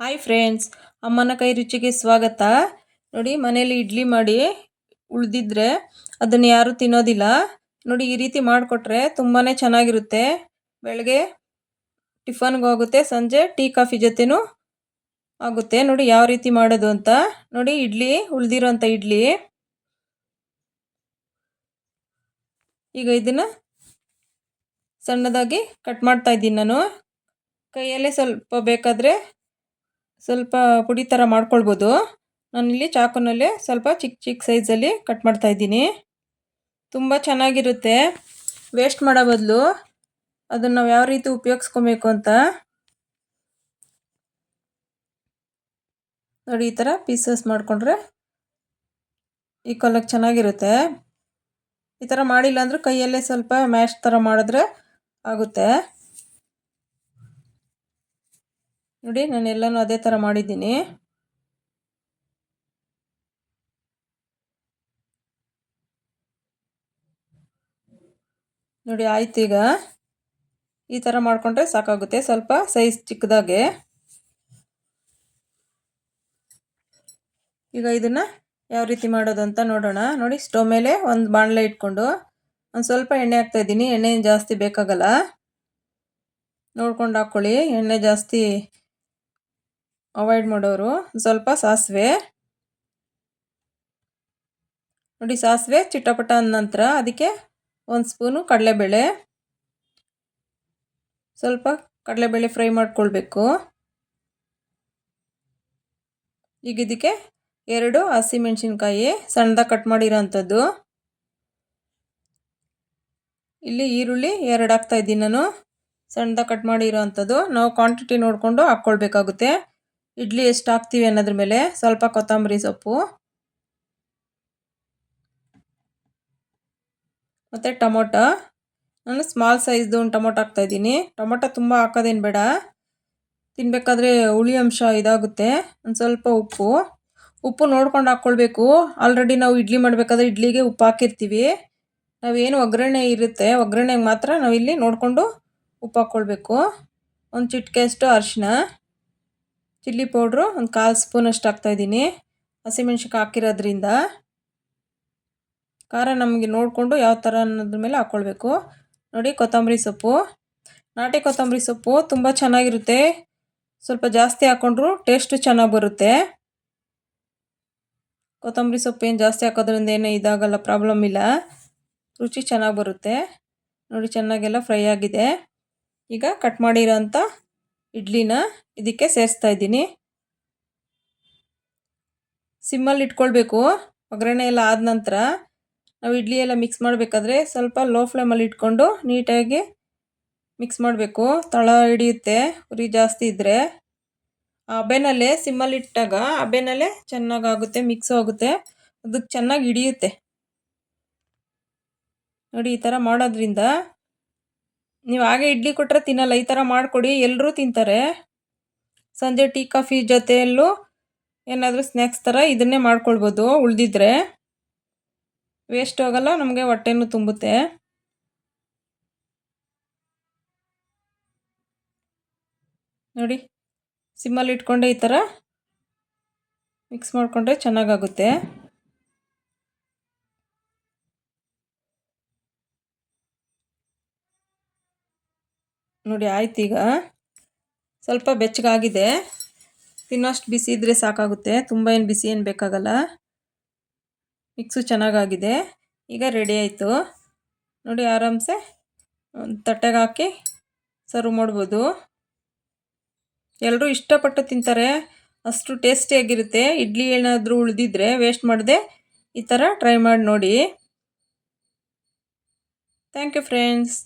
Hi friends ಅಮ್ಮನ ಕೈ ರುಚಿಗೆ ಸ್ವಾಗತ. ನೋಡಿ ಮನೇಲಿ ಇಡ್ಲಿ ಮಾಡಿ ಉಳಿದಿದ್ರೆ ಅದನ್ನು ಯಾರೂ ತಿನ್ನೋದಿಲ್ಲ. ನೋಡಿ, ಈ ರೀತಿ ಮಾಡಿಕೊಟ್ರೆ ತುಂಬಾ ಚೆನ್ನಾಗಿರುತ್ತೆ. ಬೆಳಗ್ಗೆ ಟಿಫನ್ಗೆ ಹೋಗುತ್ತೆ, ಸಂಜೆ ಟೀ, ಕಾಫಿ ಜೊತೆನೂ ಆಗುತ್ತೆ. ನೋಡಿ, ಯಾವ ರೀತಿ ಮಾಡೋದು ಅಂತ. ನೋಡಿ, ಇಡ್ಲಿ, ಉಳ್ದಿರೋಂಥ ಇಡ್ಲಿ. ಈಗ ಇದನ್ನು ಸಣ್ಣದಾಗಿ ಕಟ್ ಮಾಡ್ತಾ ಇದ್ದೀನಿ ನಾನು. ಕೈಯಲ್ಲೇ ಸ್ವಲ್ಪ ಬೇಕಾದರೆ ಸ್ವಲ್ಪ ಪುಡಿ ಥರ ಮಾಡ್ಕೊಳ್ಬೋದು. ನಾನಿಲ್ಲಿ ಚಾಕುನಲ್ಲೇ ಸ್ವಲ್ಪ ಚಿಕ್ಕ ಚಿಕ್ಕ ಸೈಜಲ್ಲಿ ಕಟ್ ಮಾಡ್ತಾ ಇದ್ದೀನಿ. ತುಂಬ ಚೆನ್ನಾಗಿರುತ್ತೆ. ವೇಸ್ಟ್ ಮಾಡೋ ಬದಲು ಅದನ್ನು ನಾವು ಯಾವ ರೀತಿ ಉಪಯೋಗಿಸ್ಕೊಬೇಕು ಅಂತ. ನೋಡಿ, ಈ ಥರ ಪೀಸಸ್ ಮಾಡಿಕೊಂಡ್ರೆ ಈ ಕಲ್ಲಕ್ಕೆ ಚೆನ್ನಾಗಿರುತ್ತೆ. ಈ ಥರ ಮಾಡಿಲ್ಲ ಅಂದರೂ ಕೈಯಲ್ಲೇ ಸ್ವಲ್ಪ ಮ್ಯಾಶ್ ಥರ ಮಾಡಿದ್ರೆ ಆಗುತ್ತೆ. ನೋಡಿ, ನಾನು ಎಲ್ಲನೂ ಅದೇ ಥರ ಮಾಡಿದ್ದೀನಿ. ನೋಡಿ, ಆಯ್ತು ಈಗ. ಈ ಥರ ಮಾಡಿಕೊಂಡ್ರೆ ಸಾಕಾಗುತ್ತೆ. ಸ್ವಲ್ಪ ಸೈಜ್ ಚಿಕ್ಕದಾಗೆ. ಈಗ ಇದನ್ನು ಯಾವ ರೀತಿ ಮಾಡೋದು ಅಂತ ನೋಡೋಣ. ನೋಡಿ, ಸ್ಟವ್ ಮೇಲೆ ಒಂದು ಬಾಣಲೆ ಇಟ್ಕೊಂಡು ಒಂದು ಸ್ವಲ್ಪ ಎಣ್ಣೆ ಹಾಕ್ತಾಯಿದ್ದೀನಿ ಎಣ್ಣೆ ಜಾಸ್ತಿ ಬೇಕಾಗಲ್ಲ. ನೋಡ್ಕೊಂಡು ಹಾಕ್ಕೊಳ್ಳಿ ಎಣ್ಣೆ ಜಾಸ್ತಿ ಅವಾಯ್ಡ್ ಮಾಡೋರು. ಸ್ವಲ್ಪ ಸಾಸಿವೆ. ನೋಡಿ, ಸಾಸಿವೆ ಚಿಟ್ಟಪಟ ಅಂದ ನಂತರ ಅದಕ್ಕೆ ಒಂದು ಸ್ಪೂನು ಕಡಲೆಬೇಳೆ. ಸ್ವಲ್ಪ ಕಡಲೆಬೇಳೆ ಫ್ರೈ ಮಾಡ್ಕೊಳ್ಬೇಕು. ಈಗ ಇದಕ್ಕೆ ಎರಡು ಹಸಿಮೆಣಸಿನ್ಕಾಯಿ ಸಣ್ಣದಾಗಿ ಕಟ್ ಮಾಡಿರೋ ಅಂಥದ್ದು ಇಲ್ಲಿ ಈರುಳ್ಳಿ ಎರಡು ಹಾಕ್ತಾ ಇದ್ದೀನಿ ನಾನು. ಸಣ್ಣದಾಗಿ ಕಟ್ ಮಾಡಿರೋ ಅಂಥದ್ದು ನಾವು ಕ್ವಾಂಟಿಟಿ ನೋಡಿಕೊಂಡು ಹಾಕ್ಕೊಳ್ಬೇಕಾಗುತ್ತೆ. ಇಡ್ಲಿ ಎಷ್ಟು ಹಾಕ್ತೀವಿ ಅನ್ನೋದ್ರ ಮೇಲೆ ಸ್ವಲ್ಪ ಕೊತ್ತಂಬರಿ ಸೊಪ್ಪು. ಮತ್ತು ಟೊಮೊಟೊ. ನಾನು ಸ್ಮಾಲ್ ಸೈಜ್ದು ಒಂದು ಟೊಮೊಟೊ ಹಾಕ್ತಾಯಿದ್ದೀನಿ ಟೊಮೊಟೊ ತುಂಬ ಹಾಕೋದೇನು ಬೇಡ. ತಿನ್ನಬೇಕಾದ್ರೆ ಹುಳಿ ಅಂಶ ಇದಾಗುತ್ತೆ. ಒಂದು ಸ್ವಲ್ಪ ಉಪ್ಪು. ಉಪ್ಪು ನೋಡ್ಕೊಂಡು ಹಾಕ್ಕೊಳ್ಬೇಕು. ಆಲ್ರೆಡಿ ನಾವು ಇಡ್ಲಿ ಮಾಡಬೇಕಾದ್ರೆ ಇಡ್ಲಿಗೆ ಉಪ್ಪು ಹಾಕಿರ್ತೀವಿ. ನಾವೇನು ಒಗ್ಗರಣೆ ಇರುತ್ತೆ. ಒಗ್ಗರಣೆಗೆ ಮಾತ್ರ ನಾವಿಲ್ಲಿ ನೋಡಿಕೊಂಡು ಉಪ್ಪು ಹಾಕ್ಕೊಳ್ಬೇಕು. ಒಂದು ಚಿಟಿಕೆಯಷ್ಟು ಅರಿಶಿನ ಚಿಲ್ಲಿ ಪೌಡ್ರು ಒಂದು ಕಾಲು ಸ್ಪೂನಷ್ಟು ಹಾಕ್ತಾಯಿದ್ದೀನಿ ಹಸಿಮೆಣ್ಸಿನ್ಕಾಯಿ ಹಾಕಿರೋದ್ರಿಂದ ಖಾರ ನಮಗೆ ನೋಡಿಕೊಂಡು ಯಾವ ಥರ ಅನ್ನೋದ್ರ ಮೇಲೆ ಹಾಕ್ಕೊಳ್ಬೇಕು ನೋಡಿ ಕೊತ್ತಂಬರಿ ಸೊಪ್ಪು. ನಾಟಿ ಕೊತ್ತಂಬರಿ ಸೊಪ್ಪು ತುಂಬ ಚೆನ್ನಾಗಿರುತ್ತೆ. ಸ್ವಲ್ಪ ಜಾಸ್ತಿ ಹಾಕ್ಕೊಂಡ್ರು ಟೇಸ್ಟು ಚೆನ್ನಾಗಿ ಬರುತ್ತೆ. ಕೊತ್ತಂಬರಿ ಸೊಪ್ಪು ಏನು ಜಾಸ್ತಿ ಹಾಕೋದ್ರಿಂದ ಏನೂ ಇದಾಗಲ್ಲ ಪ್ರಾಬ್ಲಮ್ ಇಲ್ಲ. ರುಚಿ ಚೆನ್ನಾಗಿ ಬರುತ್ತೆ. ನೋಡಿ ಚೆನ್ನಾಗೆಲ್ಲ ಫ್ರೈ ಆಗಿದೆ. ಈಗ ಕಟ್ ಮಾಡಿರೋ ಅಂಥ ಇಡ್ಲಿನ ಇದಕ್ಕೆ ಸೇರಿಸ್ತಾ ಇದ್ದೀನಿ. ಸಿಮ್ಮಲ್ಲಿ ಇಟ್ಕೊಳ್ಬೇಕು. ಒಗ್ಗರಣೆ ಎಲ್ಲ ಆದ ನಂತರ ನಾವು ಇಡ್ಲಿ ಎಲ್ಲ ಮಿಕ್ಸ್ ಮಾಡಬೇಕಾದ್ರೆ ಸ್ವಲ್ಪ ಲೋ ಫ್ಲೇಮಲ್ಲಿ ಇಟ್ಕೊಂಡು ನೀಟಾಗಿ ಮಿಕ್ಸ್ ಮಾಡಬೇಕು. ತಳ ಹಿಡಿಯುತ್ತೆ, ಉರಿ ಜಾಸ್ತಿ ಇದ್ದರೆ ಹಬೆನಲ್ಲೇ ಸಿಮ್ಮಲ್ಲಿ ಇಟ್ಟಾಗ ಹಬೆನಲ್ಲೇ ಚೆನ್ನಾಗಾಗುತ್ತೆ ಮಿಕ್ಸ್ ಆಗುತ್ತೆ. ಅದಕ್ಕೆ ಚೆನ್ನಾಗಿ ಹಿಡಿಯುತ್ತೆ. ನೋಡಿ ಈ ಥರ ಮಾಡೋದ್ರಿಂದ ನೀವು ಹಾಗೆ ಇಡ್ಲಿ ಕೊಟ್ಟರೆ ತಿನ್ನಲ್ಲ, ಈ ಥರ ಮಾಡಿಕೊಡಿ ಎಲ್ಲರೂ ತಿಂತಾರೆ. ಸಂಜೆ ಟೀ, ಕಾಫಿ ಜೊತೆಯಲ್ಲೂ ಏನಾದರೂ ಸ್ನ್ಯಾಕ್ಸ್ ಥರ ಇದನ್ನೇ ಮಾಡ್ಕೊಳ್ಬೋದು, ಉಳಿದಿದ್ರೆ. ವೇಸ್ಟ್ ಆಗೋಲ್ಲ, ನಮಗೆ ಹೊಟ್ಟೆನೂ ತುಂಬುತ್ತೆ. ನೋಡಿ, ಸಿಮ್ಮಲ್ಲಿ ಇಟ್ಕೊಂಡೆ ಈ ಥರ ಮಿಕ್ಸ್ ಮಾಡಿಕೊಂಡ್ರೆ ಚೆನ್ನಾಗಾಗುತ್ತೆ. ನೋಡಿ, ಆಯ್ತು ಈಗ. ಸ್ವಲ್ಪ ಬೆಚ್ಚಗಾಗಿದೆ. ತಿನ್ನೋಷ್ಟು ಬಿಸಿ ಇದ್ದರೆ ಸಾಕಾಗುತ್ತೆ. ತುಂಬ ಏನು ಬಿಸಿ ಏನು ಬೇಕಾಗಲ್ಲ. ಮಿಕ್ಸು ಚೆನ್ನಾಗಾಗಿದೆ. ಈಗ ರೆಡಿ ಆಯಿತು. ನೋಡಿ, ಆರಾಮ್ಸೆ ಒಂದು ತಟ್ಟೆಗೆ ಹಾಕಿ ಸರ್ವ್ ಮಾಡ್ಬೋದು. ಎಲ್ಲರೂ ಇಷ್ಟಪಟ್ಟು ತಿಂತಾರೆ. ಅಷ್ಟು ಟೇಸ್ಟಿಯಾಗಿರುತ್ತೆ ಇಡ್ಲಿ ಏನಾದರೂ ಉಳಿದಿದ್ರೆ ವೇಸ್ಟ್ ಮಾಡದೆ ಈ ಥರ ಟ್ರೈ ಮಾಡಿ ನೋಡಿ. Thank you friends